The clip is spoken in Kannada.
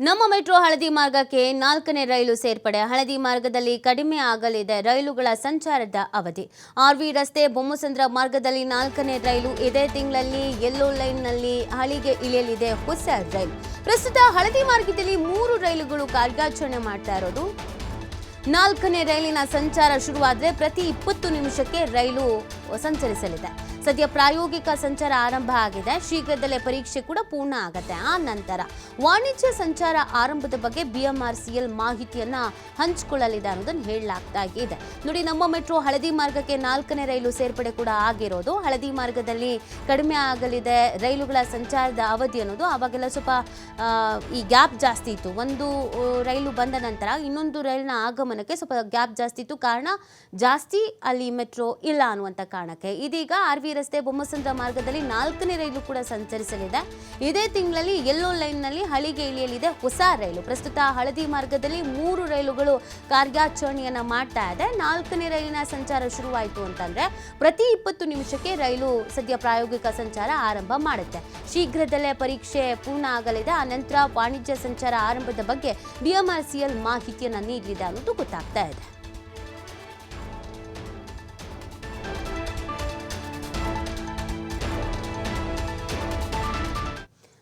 ನಮ್ಮ ಮೆಟ್ರೋ ಹಳದಿ ಮಾರ್ಗಕ್ಕೆ ನಾಲ್ಕನೇ ರೈಲು ಸೇರ್ಪಡೆ. ಹಳದಿ ಮಾರ್ಗದಲ್ಲಿ ಕಡಿಮೆ ಆಗಲಿದೆ ರೈಲುಗಳ ಸಂಚಾರದ ಅವಧಿ. ಆರ್ವಿ ರಸ್ತೆ ಬೊಮ್ಮಸಂದ್ರ ಮಾರ್ಗದಲ್ಲಿ ನಾಲ್ಕನೇ ರೈಲು ಇದೇ ತಿಂಗಳಲ್ಲಿ ಯೆಲ್ಲೋ ಲೈನ್ನಲ್ಲಿ ಹಳಿಗೆ ಇಳಿಯಲಿದೆ. ಹೊಸ ರೈಲು. ಪ್ರಸ್ತುತ ಹಳದಿ ಮಾರ್ಗದಲ್ಲಿ ಮೂರು ರೈಲುಗಳು ಕಾರ್ಯಾಚರಣೆ ಮಾಡ್ತಾ ಇರೋದು ನಾಲ್ಕನೇ ರೈಲಿನ ಸಂಚಾರ ಶುರುವಾದರೆ ಪ್ರತಿ ಇಪ್ಪತ್ತು ನಿಮಿಷಕ್ಕೆ ರೈಲು ಸಂಚರಿಸಲಿದೆ. ಸದ್ಯ ಪ್ರಾಯೋಗಿಕ ಸಂಚಾರ ಆರಂಭ ಆಗಿದೆ. ಶೀಘ್ರದಲ್ಲೇ ಪರೀಕ್ಷೆ ಕೂಡ ಪೂರ್ಣ ಆಗತ್ತೆ. ಆ ನಂತರ ವಾಣಿಜ್ಯ ಸಂಚಾರ ಆರಂಭದ ಬಗ್ಗೆ ಬಿಎಂಆರ್ಸಿಎಲ್ ಮಾಹಿತಿಯನ್ನ ಹಂಚಿಕೊಳ್ಳಲಿದೆ ಅನ್ನೋದನ್ನು ಹೇಳಲಾಗ್ತಾ ಇದೆ. ನೋಡಿ, ನಮ್ಮ ಮೆಟ್ರೋ ಹಳದಿ ಮಾರ್ಗಕ್ಕೆ ನಾಲ್ಕನೇ ರೈಲು ಸೇರ್ಪಡೆ ಕೂಡ ಆಗಿರೋದು. ಹಳದಿ ಮಾರ್ಗದಲ್ಲಿ ಕಡಿಮೆ ಆಗಲಿದೆ ರೈಲುಗಳ ಸಂಚಾರದ ಅವಧಿ ಅನ್ನೋದು. ಅವಾಗೆಲ್ಲ ಸ್ವಲ್ಪ ಈ ಗ್ಯಾಪ್ ಜಾಸ್ತಿ ಇತ್ತು. ಒಂದು ರೈಲು ಬಂದ ನಂತರ ಇನ್ನೊಂದು ರೈಲಿನ ಆಗಮನಕ್ಕೆ ಸ್ವಲ್ಪ ಗ್ಯಾಪ್ ಜಾಸ್ತಿ ಇತ್ತು. ಕಾರಣ ಜಾಸ್ತಿ ಅಲ್ಲಿ ಮೆಟ್ರೋ ಇಲ್ಲ ಅನ್ನುವಂಥ ಕಾರಣಕ್ಕೆ. ಇದೀಗ ಆರ್ ವಿ ರಸ್ತೆ ಬೊಮ್ಮಸಂದ್ರ ಮಾರ್ಗದಲ್ಲಿ ನಾಲ್ಕನೇ ರೈಲು ಕೂಡ ಸಂಚರಿಸಲಿದೆ. ಇದೇ ತಿಂಗಳಲ್ಲಿ ಯೆಲ್ಲೋ ಲೈನ್ನಲ್ಲಿ ಹಳಿಗೆ ಇಳಿಯಲಿದೆ ಹೊಸ ರೈಲು. ಪ್ರಸ್ತುತ ಹಳದಿ ಮಾರ್ಗದಲ್ಲಿ ಮೂರು ರೈಲುಗಳು ಕಾರ್ಯಾಚರಣೆಯನ್ನ ಮಾಡ್ತಾ ಇದೆ. ನಾಲ್ಕನೇ ರೈಲಿನ ಸಂಚಾರ ಶುರುವಾಯಿತು ಅಂತಂದ್ರೆ ಪ್ರತಿ ಇಪ್ಪತ್ತು ನಿಮಿಷಕ್ಕೆ ರೈಲು ಸದ್ಯ ಪ್ರಾಯೋಗಿಕ ಸಂಚಾರ ಆರಂಭ ಮಾಡುತ್ತೆ. ಶೀಘ್ರದಲ್ಲೇ ಪರೀಕ್ಷೆ ಪೂರ್ಣ ಆಗಲಿದೆ. ಅನಂತರ ವಾಣಿಜ್ಯ ಸಂಚಾರ ಆರಂಭದ ಬಗ್ಗೆ ಬಿಎಂಆರ್ಸಿಎಲ್ ಮಾಹಿತಿಯನ್ನು ನೀಡಲಿದೆ ಅನ್ನೋದು ಗೊತ್ತಾಗ್ತಾ ಇದೆ